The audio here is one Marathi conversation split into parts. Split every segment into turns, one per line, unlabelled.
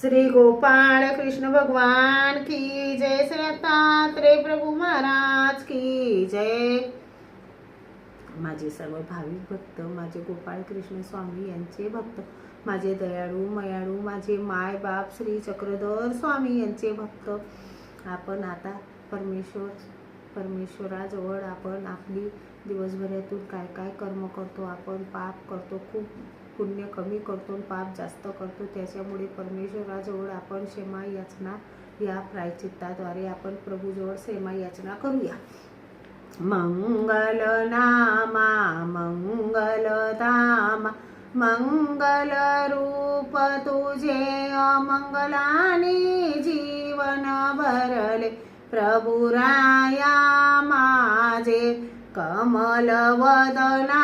श्री गोपाळ कृष्ण भगवान की जय श्री दत्तात्रेय प्रभू महाराज की जय. माझे सर्व भाविक भक्त माझे गोपाळ कृष्ण स्वामी यांचे भक्त माझे दयाळू मयाळू माझे माय बाप श्री चक्रधर स्वामी यांचे भक्त. आपण आता परमेश्वर परमेश्वराजवळ आपण आपली दिवसभरातून काय काय कर्म करतो आपण पाप करतो खूप पुण्य कमी करतो पाप जास्त करतो. त्याच्यामुळे परमेश्वराजवळ आपण क्षमा याचना या प्रायचित्ताद्वारे आपण प्रभूजवळ क्षमा याचना करूया. मंगल नामा मंगल मंगल रूप तुझे अमंगलाने जीवन भरले. प्रभुराया माझे कमलवदना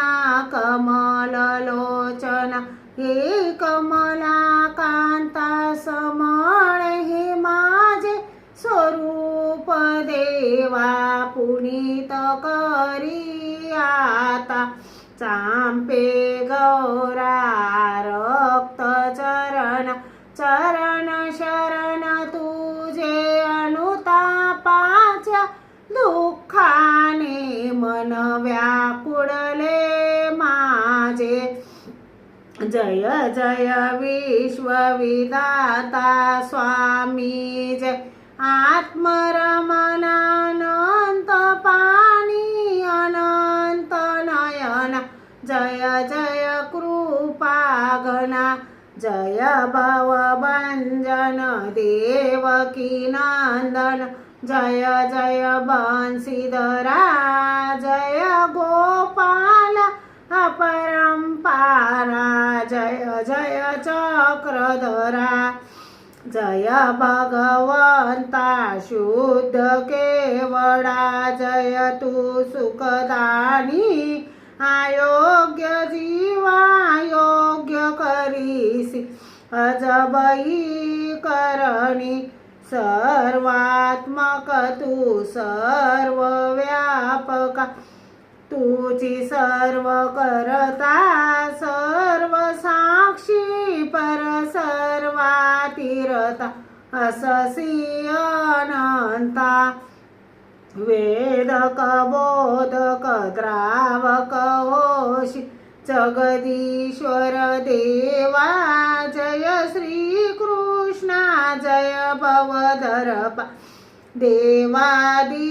कमललोचना हे कमला कांता समळ हे माझे स्वरूप देवा पुनीत करी आता. चांपे गौरा रक्त चरण चरण शरण तुझे अनुतापाच्या दुःखाने मन व्याकुळले माझे जय जय विश्वविदाता स्वामी जय आत्मरमणानंत पाणी अनंत नयन जय जय कृपागना जय भवभञ्जन देवकी नंदन जय जय बंसीधरा जय गोपाल अपरंपारा जय जय चक्रधरा जय भगवंता शुद्ध केवडा जय तू सुखदानी आयोग्य जीवा योग्य करीसी अजबई करणी सर्वात्मक तू सर्व व्यापका तुझी सर्व करता सर्व साक्षी पर सर्वातीरता अससी अनंता वेदक बोधक द्रावक ओशी जगदीश्वर देवा जय श्री कृष्णा जय भवधर देवादी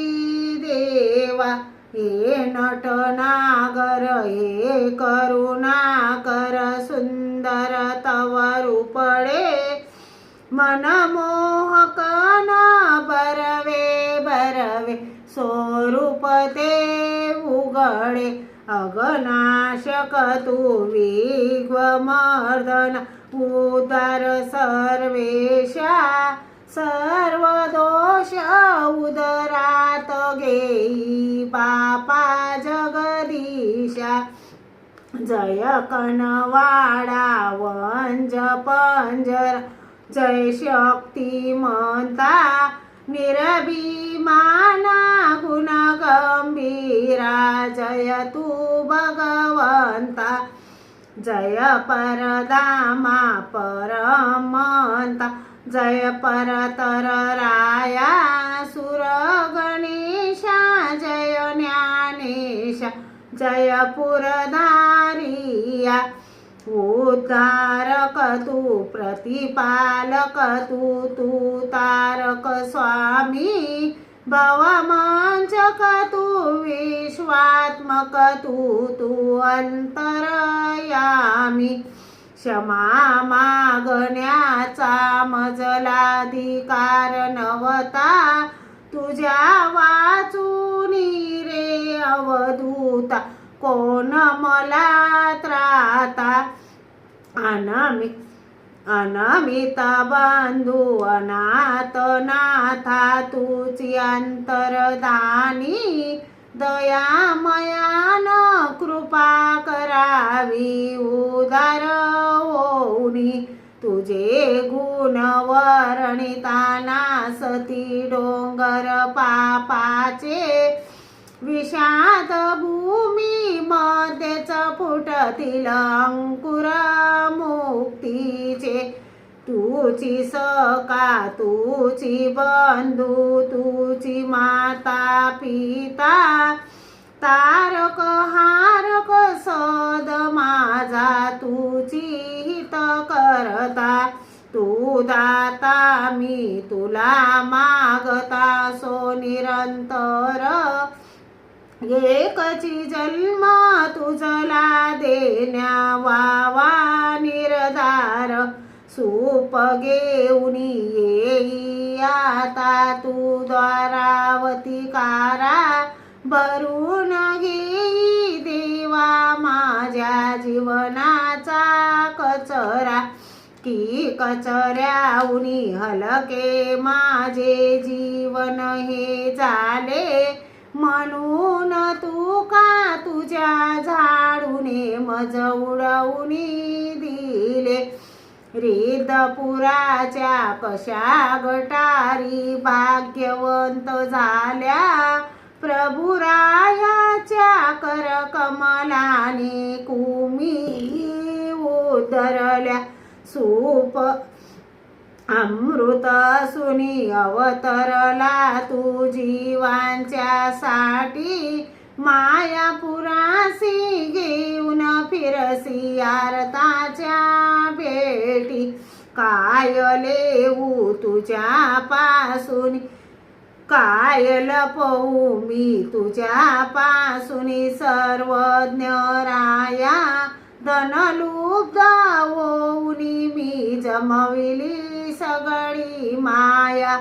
देवा हे नटनागर हे करुणाकर सुंदर तव रूपडे मनमोहक न बरवे बरवे स्वरूप ते उघडे अगनाशक तू विघ्वमर्दन। उदर सर्वेशा सर्व दोष उदरात घेई बापा जगदीशा। जय कणवाडा वंज पंजर जय शक्तिमंता निरभिमाना गुण गंभीरा जय तू भगवंता। जय परदामा परमंता जय परतर राया सुर गणेशा जय ज्ञानेशा जय पुरधारिया उद्धारक तू प्रतिपालक तू तू तारक स्वामी भवमांचक तू विश्वात्मक तू तू अंतरयामी. क्षमा मागण्याचा मजलाधिकार नवता तुझ्या वाचूनी रे अवधूता. कोण मला त्राता? अनामिक अनामिता बांधू अनाथ नाथा तुझी अंतरदानी दयामयान कृपा करावी उदार होऊनी तुझे गुण वर्णिताना सती डोंगर पापाचे विषाद भूमी मध्येच फुटतील अंकुर मुक्तीचे. तुची सका तुची बंधू तुची माता पिता तारक हारक सद माझा तुझी हित करता. तू दाता मी तुला मागता. सो निरंतर एकची जन्मा तुझला देण्या वावा निर्धार. सूप घेऊन येई आता तू द्वारावती कारा. भरून घेई देवा माझ्या जीवनाचा कचरा. की कचऱ्याऊनी हलके माझे जीवन हे झाले. म्हणून तू का तुझ्या झाडूने मज उडवूनी दिले? रिदपुराच्या कशा गटारी भाग्यवंत झाल्या? प्रभुरायाच्या कर कमलाने कुमी उदरल्या. सूप अमृत सुनी अवतरला तू जीवांच्या साठी मायापुरासी घेऊन फिरसी आरताच्या भेटी. काय लेऊ तुझ्या पासून काय लपवू मी तुझ्या पासून सर्वज्ञ राया धनलुब्ध होऊनी मी जमविली सगळी माया.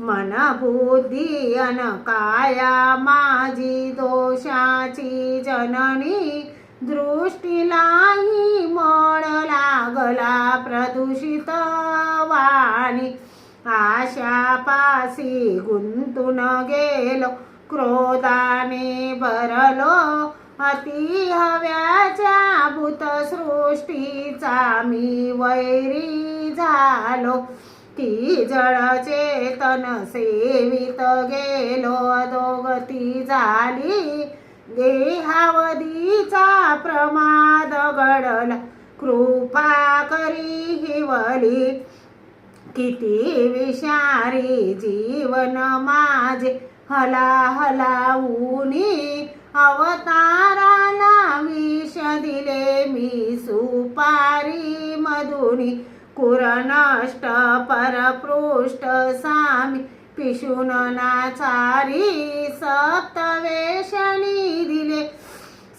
मन बुद्धी अन काया माझी दोषाची जननी. दृष्टीलाही मळ लागला प्रदूषित वाणी. आशापासी गुंतून गेलो क्रोधाने भरलो अति हव्याच्या भूतसृष्टीचा मी वैरी झालो. ती जळ चेतन सेवित गेलो. दोगती झाली. देहावधीचा प्रमाद घडला कृपा करी हिवली. किती विषारी जीवन माझे. हला हला उनी सुपारी मधुनी परपृष्ट सामी पिशून नाचारी सप्तवेशनी दिले.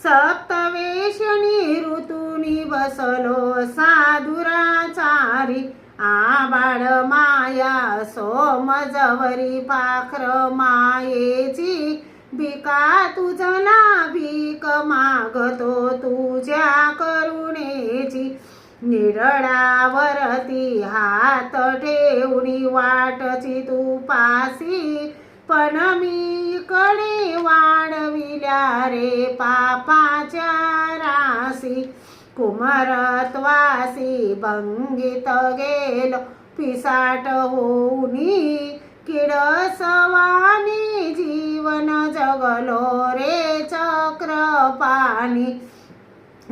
सप्तवेशनी ऋतूनी बसलो साधुराचारी आबाळ माया सोमजवरी पाखर मायेची. भिका तुझला भीक मागतो तुझ्या करुणेची. निरळावरती हात ठेवणी वाटची तू पासी पण मी कडे वाढविल्या रे पापाच्या रासी कुमारत्वासी भंगित गेलो पिसाट होऊनी. किडसवानी जीवन जगलो रे चक्रपाणी.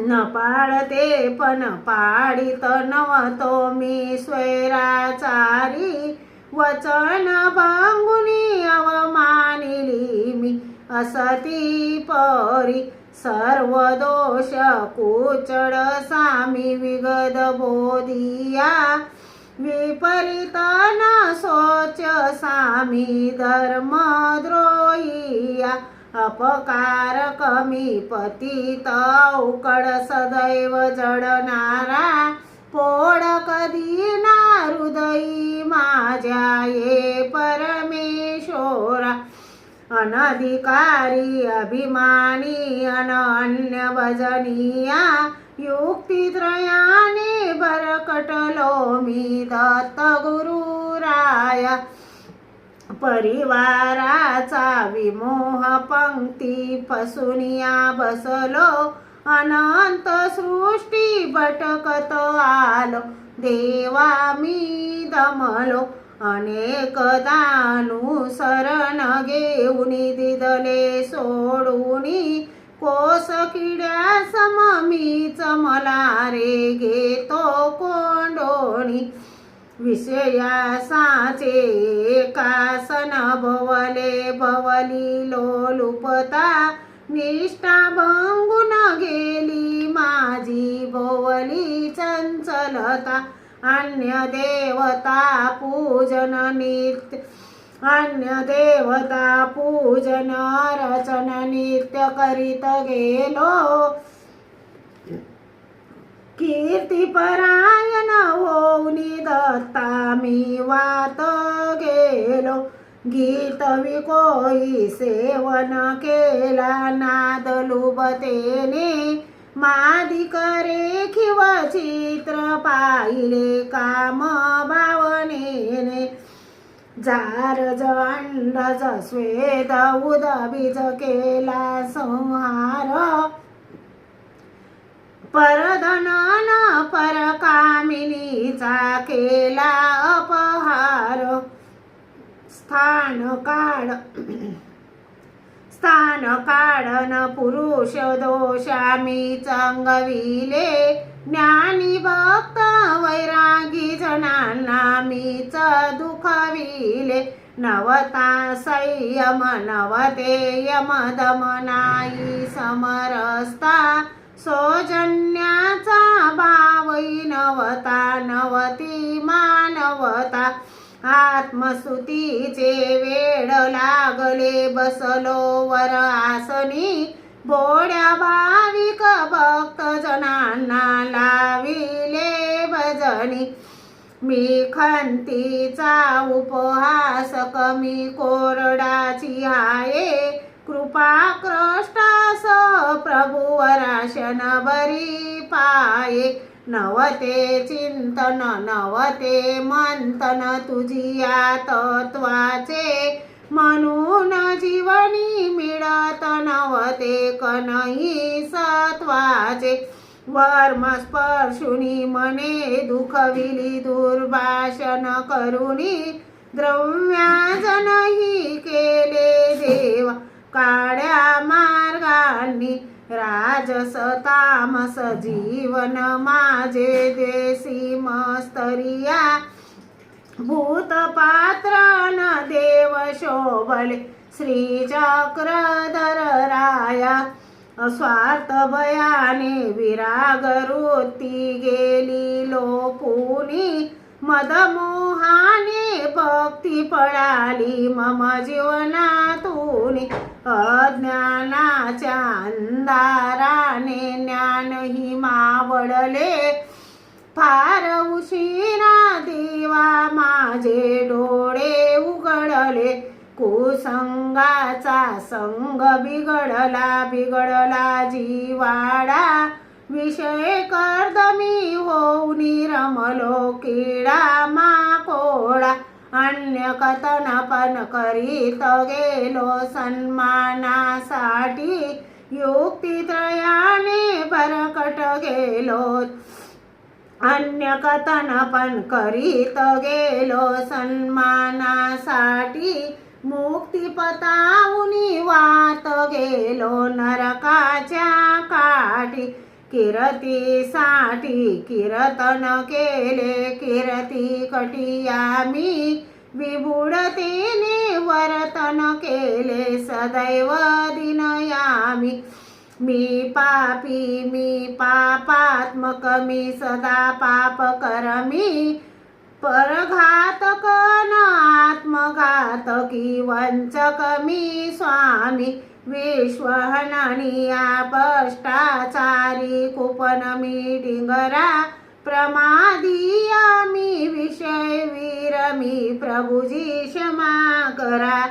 न पाळते पण पाडित नवतो मी स्वैराचारी. वचन भांगुनी अवमानिली मी असती परी. सर्व दोष कुचड सामी विगद बोधिया. विपरीत न सोच सामी धर्म द्रोहिया अपकार कमी पतित उकड सदैव जडणारा पोड कधी ना हृदयी माझ्या ये परमेश्वरा. अनधिकारी अभिमानी अनन्य भजनीया युक्तित्रयाने बरकटलो मी दत्त गुरुराया परिवाराचा विमोह पंक्ती फसुनिया बसलो. अनंत सृष्टी भटकत आलो. देवा मी दमलो. अनेक दानुसरण घेऊन दिदले सोडूनी कोस किड्या सम मीच मला रे घेतो कोंडोणी. विषयासाचे कासन भवले भवली लोलुपता निष्ठा भंगून गेली माझी भोवली चंचलता अन्य देवता पूजन नित्य अन्य देवता पूजन रचन नित्य करीत गेलो कीर्तिपरायण होऊनी दत्ता मी वात गेलो गीत विकोई सेवन केला नाद लुबतेने मादी करे खिव चित्र पाहिले काम भावनेने जार अंडज स्वेद उदबीज केला संहार परधनान परकामिनीचा केला अपहार. स्थान काढ स्थान काढन पुरुष दोषामी चांगविले. ज्ञानी भक्त वैरागी जनांना मीच दुखविले. नवता संयम नवते नाही समरस्ता. सोज मानवता नवती मानवता. आत्मस्तुतीचे वेळ लागले बसलो वर आसनी बोड्या भाविक भक्त जनांना लाविले भजनी. मी खंतीचा उपहास कमी कोरडाची आहे. कृपा क्रष्टास प्रभुवराशन बरी पाये. नवते चिंतन नवते मंथन तुझिया तत्वाचे म्हणून जीवनी मिळत नवते कनही सत्वाचे. वर्म स्पर्शुनी मने दुखविली दुर्भाषण करुणी द्रव्याजनही केले देवा काड्या मार्गांनी राजस तामस जीवन माझे देसी मस्तरिया. भूतपात्र न देव शोभले. श्री चक्रधर राया. स्वार्थ भयाने विराग गेली लोपुनी. मदमोहाने भक्ती पळाली मम जीवनातून. अज्ञानाच्या अंधाराने ज्ञानही मावळले. फार उशिरा देवा माझे डोळे उघडले. कुसंगाचा संग बिघडला बिघडला जीवाडा. विषय कर्दमी होऊन रमलो किडा. माकोडा अन्य कथन पण करीत गेलो सन्मानासाठी. युक्तित्रयाने भरकट गेलो. अन्य कथन पण करीत गेलो सन्मानासाठी. मुक्तिपताऊनी वात गेलो नरकाच्या काठी. किरतीसाठी किरतन केले किरती कटियामी विबुडतेने वर्तन केले सदैव दिनयामी. मी पापी मी पापात्मक मी सदा पाप करमी परघातक न आत्मघातकी वंचक मी स्वामी. विश्वहननिया भ्रष्टाचारी कुपन मी डिंगरा प्रमादिया मी विषय वीर मी प्रभुजी क्षमा करा.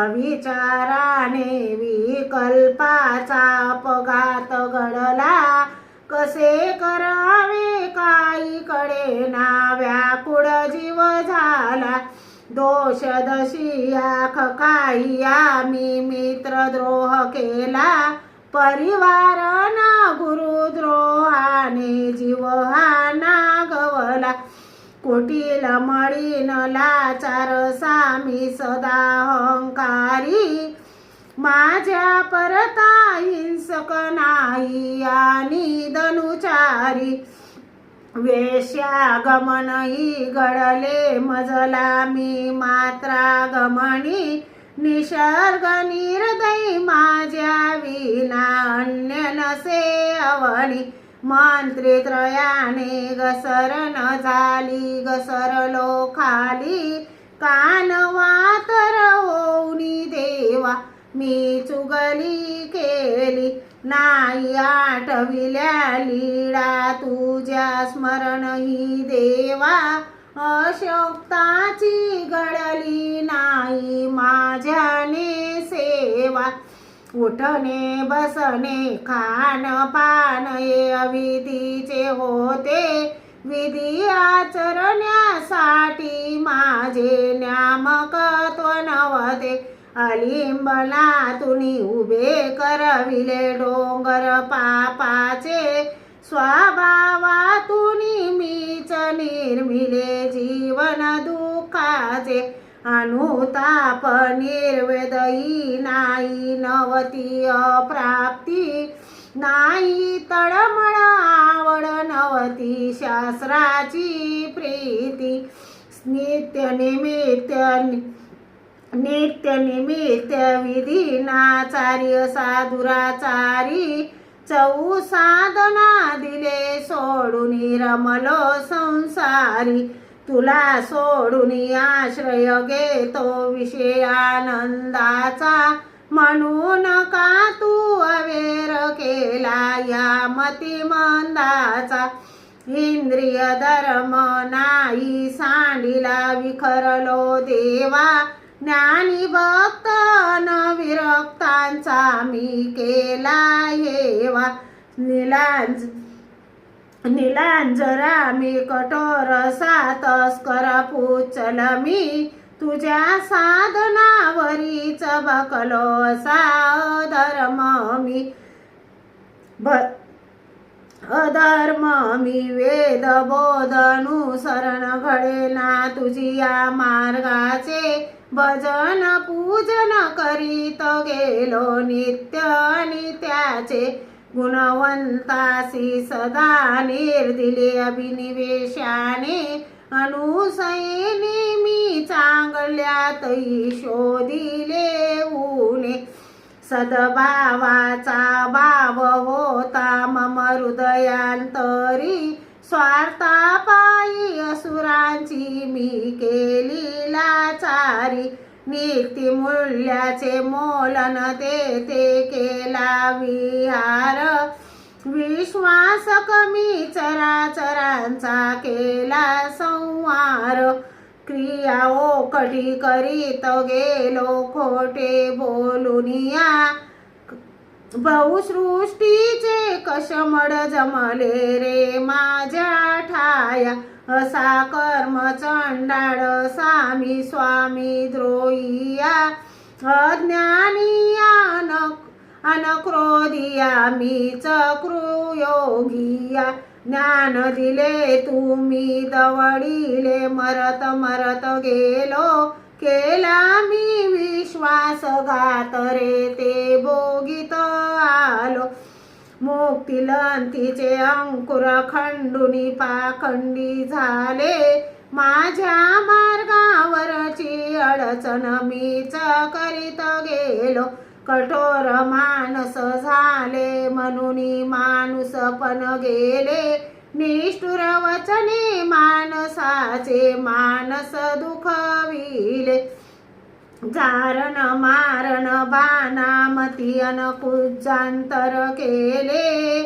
अविचाराने विकल्पाचा अपघात घडला. कसे करावे? काही कडे ना दोष दशिया मी आम्ही मित्रद्रोह केला परिवार ना गुरुद्रोहाने जीव हा नागवला कुटील मळीन लाचार सामी सदा अहंकारी माझ्या परता हिंसक नाही आणि धनुचारी वेश्यागमनही घडले मजला मी मात्रागमनी. निसर्ग निर्दयी माझ्या विना अन्य नसे अवनी. मंत्रित्रयाने घसरण झाली घसरलो खाली. कानवा होऊनी देवा मी चुगली केली. नाही आठविल्या लीळा तुझ्या स्मरण ही देवा. अशोक्ताची घडली नाही माझ्याने सेवा. उठणे बसणे खाण पान हे अविधीचे होते. विधी आचरण्यासाठी माझे न्यामकत्व नवते अलिंबना तुनी उभे करविले डोंगर पापाचे. स्वभावातुनी मीच निर्मिले जीवन दुःखाचे. अनुताप निर्वेदयी नाही नवती अप्राप्ती. नाही तळमळ आवड नवती शास्त्राची प्रीती. नित्य निमित्त नित्य निमित्त विधीनाचार्य साधुराचारी चौ साधना दिले सोडून रमलो संसारी. तुला सोडून आश्रय घेतो विषयानंदाचा म्हणून का तू अवेर केला या मतिमंदाचा इंद्रिय धर्म नाही सांडिला विखरलो देवा. ज्ञानी भक्त न विरक्तांचा मी केला हेवा. निलांज निलांजरा मी कठोर सातस्कर पुचल मी. तुझ्या साधनावरीच बकलो असा धर्म मी. भ अधर्म मी वेद बोधनुसरण घडेना तुझी या मार्गाचे. भजन पूजन करीत गेलो नित्य आणि त्याचे गुणवंतासी सदा निर्दिले अभिनिवेशाने अनुसयने मी चांगल्यातही शोधिले ऊने. सद्भावाचा भाव होता मम हृदयांतरी स्वार्थापायी असुरांची मी केली लाचारी. नित्य मूल्याचे मोलन ते ते केला विहार विश्वास कमी चराचरांचा केला संहार. क्रिया ओकटी करीत गेलो खोटे बोलुनिया बहुसृष्टीचे कशमड जमले रे माझ्या ठाया. असा कर्म चंडाळ सामी स्वामी द्रोहिया. अज्ञानिया अन अनक्रोधिया मीच कृयोगिया ज्ञान दिले तुम्ही दवडिले मरत मरत गेलो. केला मी विश्वासघात रे ते भोगीत आलो. मुक्तिलंतीचे अंकुर खंडुनी पाखंडी झाले. माझ्या मार्गावरची अडचण मीच करीत गेलो. कठोर मानस झाले म्हणून माणूस पण गेले. निष्ठुर वचने मानसाचे मानस दुखविले जारण मारण बाणामती पूजांतर केले।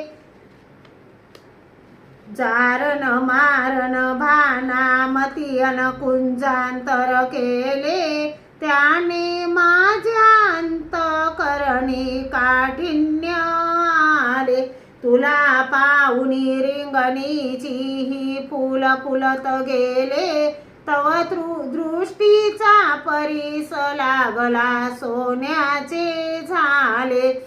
जारण मारण भानामती अनकुंजांतर केले। त्याने माझ्या अंतकरणी काठिण्य आले। तुला पाहुनी रिंगणीची ही फुल फुलत गेले। तव दृ- दृष्टीचा परीस लागला. सोन्याचे झाले.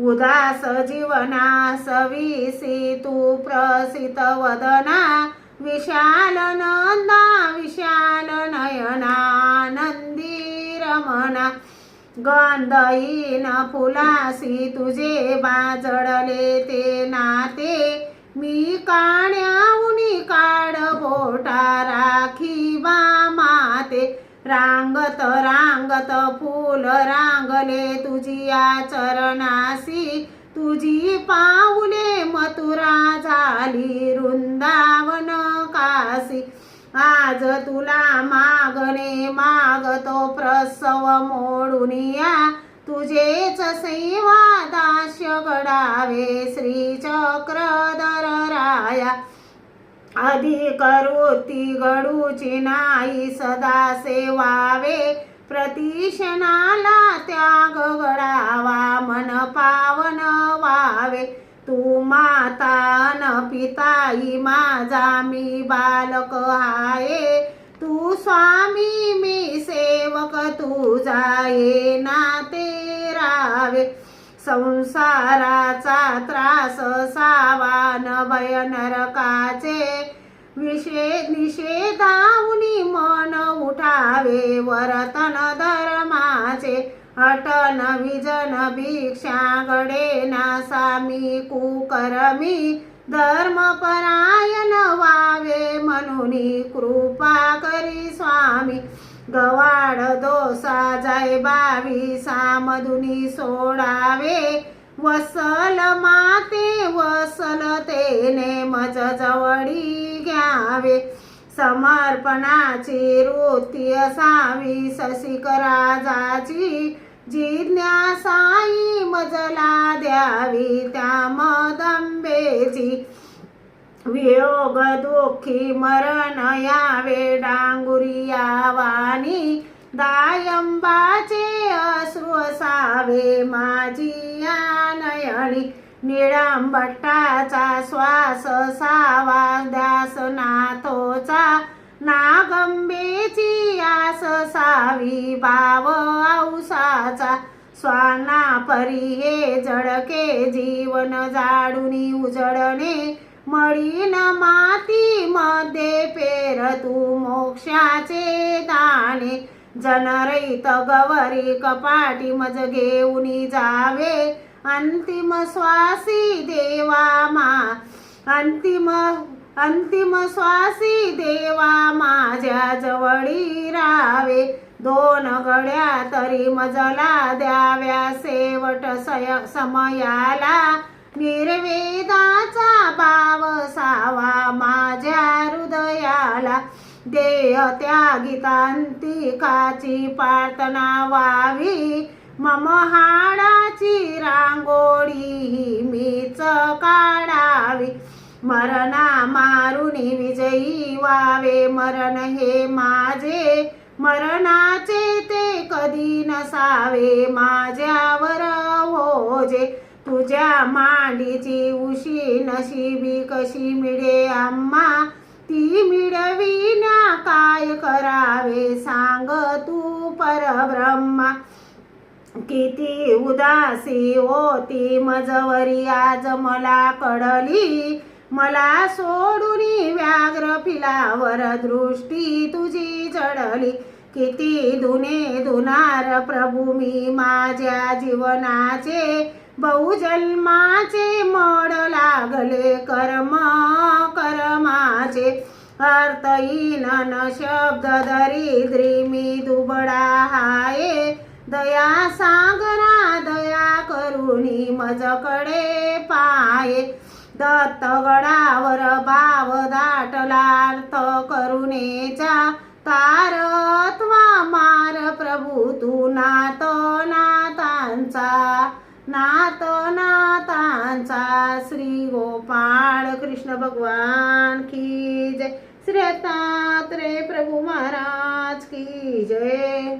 उदास जीवनास सविसी तू प्रसित वदना. विशाल नंदा विशाल नयनानंदी रमणा गंधहीन फुलासी तुझे बाजडले ते नाते. मी काण्याऊनी काढ बोटा राखी बा माते. रांगत रांगत फूल रांगले तुझिया चरणासी तुझी पाऊले मथुरा झाली वृंदावन काशी. आज तुला मागणे मागतो प्रसव मोडून या. तुझेच सेवा दास्य घडावे श्री चक्रधर राया अधिक वृत्ती घडूची नाही सदा सेवावे प्रतिशनाला त्याग घडावा मन पावन वावे. तू माता न पिताई माझा मी बालक आहे. तू स्वामी मी सेवक तुझा ये नाते रावे. संसाराचा त्रास सावान भय नरकाचे विषे निषेधावनी मन उठावे. वरतन धर्माचे अटन विजन भिक्षा गडेना सामी कुकरमी धर्मपरायण वावे म्हणून कृपा करी स्वामी. गवाड दोसा जय बावी सामधुनी सोडावे. वसल माते वसल तेने मज जवळी घ्यावे. समर्पणाची वृत्ती असावी शशिकराजाची जिज्ञासाई मजला द्यावी त्या मदंबेची. वियोग दुःखी मरण यावे डांगुरी यावानी दायंबाचे अश्रू असावे माझी या नयनी निळंबट्टाचा श्वास सावा दासनाथोचा नागंबेची आस सावी बाव औसाचा स्वाना परी हे जडके जीवन जाडुनी उजडणे. मळीन माती मध्ये पेर तू मोक्षाचे दाणे. जनरैत गवरी कपाटी मज घेऊनी जावे. अंतिम स्वासी देवा मा. अंतिम अंतिम स्वासी देवा माझ्या जवळी रावे दोन गड्या तरी मजला द्याव्या. शेवट सय समयाला निर्वेदाचा भाव सावा माझ्या हृदयाला. देह त्यागितांतिकाची प्रार्थना व्हावी. मम हाडाची रांगोळी ही मीच काढावी. मरणा मारुनी विजयी व्हावे. मरण हे माझे मरणाचे ते कधी नसावे? माझ्यावर होजे तुझ्या मांडीची उशी नशिबी कशी मिळे आम्हा ती मिळविण्या काय करावे? सांग तू परब्रह्मा. किती उदासी होती मजवरी आज मला कळली. मला सोडून व्याघ्र फिलावर दृष्टी तुझी चढली. किती दुने दुनार प्रभू मी माझ्या जीवनाचे बहुजन्माचे मड लागले कर्म कर्माचे. अर्थहीन न शब्द दरिद्री मी दुबडा हाये. दया सागरा दया करुणी मजकडे पाये. दत्तगडावर भाव दाटला अर्थ करुणेचा तारत्वा मार प्रभू तू नात नातांचा नात नातांचा श्री गोपाळ कृष्ण भगवान की जय. श्री दत्तात्रेय प्रभू महाराज की जय.